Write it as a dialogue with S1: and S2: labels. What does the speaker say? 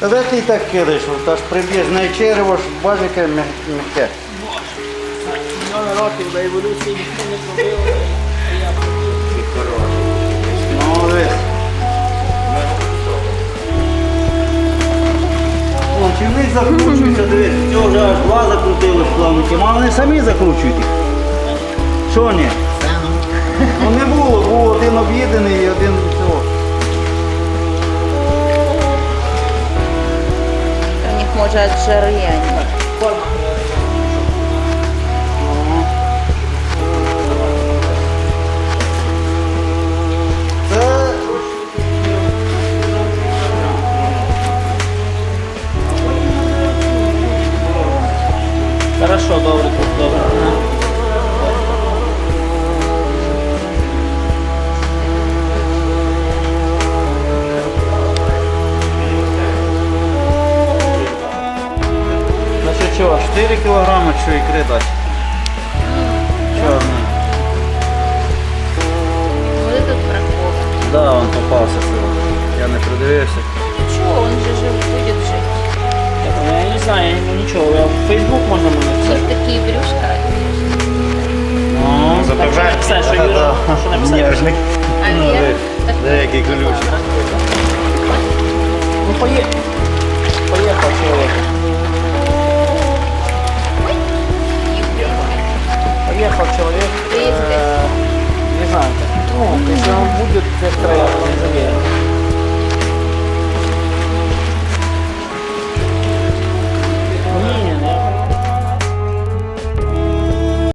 S1: Де ти так кидаєш? Та ж прибіжне черево, ж бажике м'яке.
S2: Мільйони років до еволюції ніхто не зробив.
S1: Ну, дивись. Них закручується, дивись, цього вже аж два закрутили плавники, а вони самі закручують їх. Що ні? Ну не було, був один об'єднаний і один цього.
S3: Може отжирение.
S2: Форма. Хорошо, добре, добре.
S1: 4 кілограми що ікри дати? Чорний.
S3: Вот этот прокол.
S1: Да, он попався сьогодні. Я не придивився.
S3: Чего, он же жив, будет жить.
S2: Я, я не знаю, я не- нічого. Я в Фейсбук можна мене
S3: них
S2: писати.
S3: такие брюшка.
S1: Ну,
S2: Так, що написати, що Юра, що написати?
S1: Нежний.
S3: А вверх такой.
S1: Деякий колючий.
S2: Ну, поїхав. Поїхав чоловік. Чоловік.
S3: Приїзди.